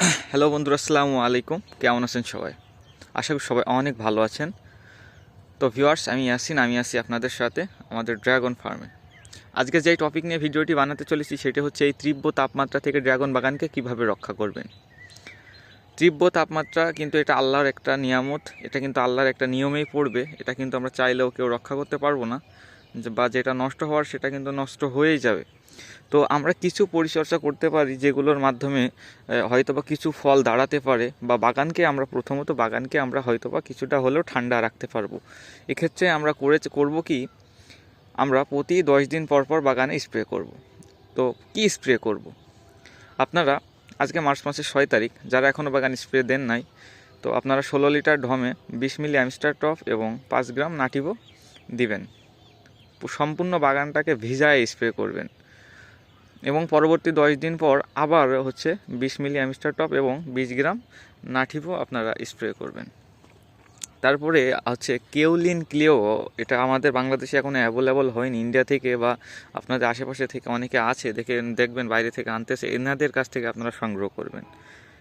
Hello বন্ধুরা, আসসালামু আলাইকুম। কেমন আছেন সবাই? আশা করি সবাই অনেক ভালো আছেন। তো ভিউয়ার্স আমি ইয়াসিন, আমি আছি আপনাদের সাথে আমাদের ড্রাগন ফার্মে। আজকে যেই টপিক নিয়ে ভিডিওটি বানাতে চলেছি, সেটা হচ্ছে এই তীব্র তাপমাত্রা থেকে ড্রাগন বাগানকে কীভাবে রক্ষা করবেন। তীব্র তাপমাত্রা কিন্তু এটা আল্লাহর একটা নিয়ামত, এটা কিন্তু আল্লাহর একটা নিয়মেই পড়বে, এটা কিন্তু আমরা চাইলেও কেউ রক্ষা করতে পারব না। যে- বা যেটা নষ্ট হওয়ার, সেটা কিন্তু নষ্ট হয়েই যাবে। তো আমরা কিছু পরিচর্যা করতে পারি যেগুলোর মাধ্যমে আহ, হয়তোবা কিছু ফল দাঁড়াতে পারে বা বাগানকে আমরা প্রথমত বাগানকে আমরা হয়তোবা কিছুটা হলেও ঠান্ডা রাখতে পারব। এক্ষেত্রে আমরা করে করব কি আমরা প্রতি দশ দিন পর পর বাগানে স্প্রে করব। তো কি স্প্রে করব? আপনারা আজকে মার্চ মাসের ছয় তারিখ যারা এখনও বাগান স্প্রে দেন নাই তো আপনারা ষোলো লিটার ঢমে বিশ মিলি অ্যামস্টার টপ এবং পাঁচ গ্রাম নাটিবো দিবেন। সম্পূর্ণ বাগানটাকে ভিজায় স্প্রে করবেন। এবং পরবর্তী দশ দিন পর আবার হচ্ছে বিশ মিলি অ্যামিস্টার টপ এবং বিশ গ্রাম নাঠিপো আপনারা স্প্রে করবেন। তারপরে হচ্ছে কেউলিন ক্লিও, এটা আমাদের বাংলাদেশে এখনও অ্যাভেলেবল হয়নি। ইন্ডিয়া থেকে বা আপনাদের আশেপাশে থেকে অনেকে আছে, দেখে দেখবেন, বাইরে থেকে আনতেছে। এনাদের কাছ থেকে আপনারা সংগ্রহ করবেন।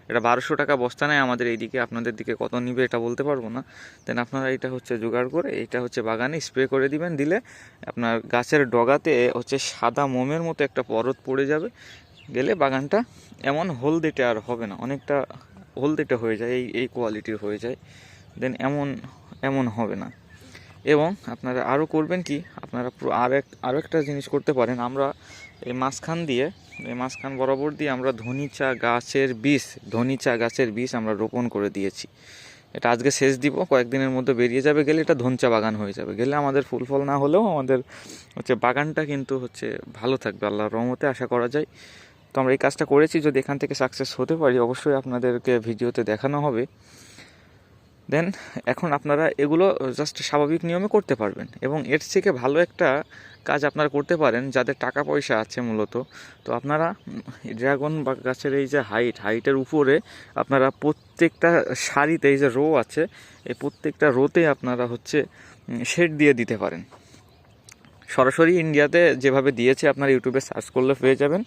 এটা বারোশো টাকা বস্তা নেয়, আমাদের এইদিকে আপনাদের দিকে কত নিবে এটা বলতে পারব না। দেন আপনারা এটা হচ্ছে জোগাড় করে, এটা হচ্ছে বাগানে স্প্রে করে দিবেন, দিলে আপনার গাছের ডগাতে হচ্ছে সাদা মোমের মতো একটা পরত পড়ে যাবে। গেলে বাগানটা এমন হলদেটে আর হবে না, অনেকটা হলদেটে হয়ে যায়, এই এই কোয়ালিটির হয়ে যায়। দেন এমন এমন হবে না। এবং আপনারা আরও করবেন কি, আপনারা পুরো আর এক আরও একটা জিনিস করতে পারেন। আমরা এই মাঝখান দিয়ে, এই মাঝখান বরাবর দিয়ে আমরা ধনিচা গাছের বীজ, ধনিচা গাছের বীজ আমরা রোপণ করে দিয়েছি। এটা আজকে শেষ দিব, কয়েকদিনের মধ্যে বেরিয়ে যাবে, গেলে এটা ধনচা বাগান হয়ে যাবে। গেলে আমাদের ফুল ফল না হলেও আমাদের হচ্ছে বাগানটা কিন্তু হচ্ছে ভালো থাকবে, আল্লাহর রহমতে আশা করা যায়। তো আমরা এই কাজটা করেছি, যদি এখান থেকে সাকসেস হতে পারি, অবশ্যই আপনাদেরকে ভিডিওতে দেখানো হবে। দেন এখন আপনারা এগুলো জাস্ট স্বাভাবিক নিয়মে করতে পারবেন। এবং এর থেকে ভালো একটা কাজ আপনারা করতে পারেন, যাদের টাকা পয়সা আছে মূলত। তো আপনারা ড্রাগন বা গাছের এই যে হাইট, হাইটের উপরে আপনারা প্রত্যেকটা সারিতে এই যে রো আছে, এই প্রত্যেকটা রোতে আপনারা হচ্ছে শেড দিয়ে দিতে পারেন। সরাসরি ইন্ডিয়াতে যেভাবে দিয়েছে আপনারা ইউটিউবে সার্চ করলে পেয়ে যাবেন।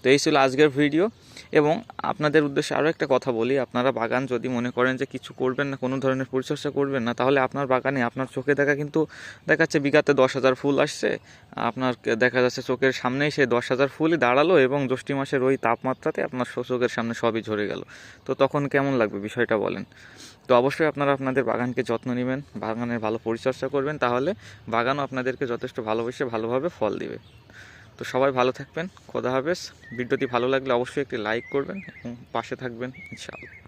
তো এই ছিল আজকের ভিডিও। এবং আপনাদের উদ্দেশ্যে আরও একটা কথা বলি। আপনারা বাগান যদি মনে করেন যে কিছু করবেন না, কোনো ধরনের পরিচর্যা করবেন না, তাহলে আপনার বাগানে, আপনার চোখে দেখা কিন্তু দেখাচ্ছে বিঘাতে দশ হাজার ফুল আসছে। আপনার দেখা যাচ্ছে চোখের সামনেই সে দশ হাজার ফুলই দাঁড়াল এবং জ্যৈষ্ঠী মাসের ওই তাপমাত্রাতে আপনার চোখের সামনে সবই ঝরে গেল। তো তখন কেমন লাগবে বিষয়টা বলেন? তো অবশ্যই আপনারা আপনাদের বাগানকে যত্ন নেবেন, বাগানের ভালো পরিচর্যা করবেন, তাহলে বাগানও আপনাদেরকে যথেষ্ট ভালোবেসে ভালোভাবে ফল দিবে। তো সবাই ভালো থাকবেন, খোদা হাফেজ। ভিডিওটি ভালো লাগলে অবশ্যই একটি লাইক করবেন এবং পাশে থাকবেন, ইনশাআল্লাহ।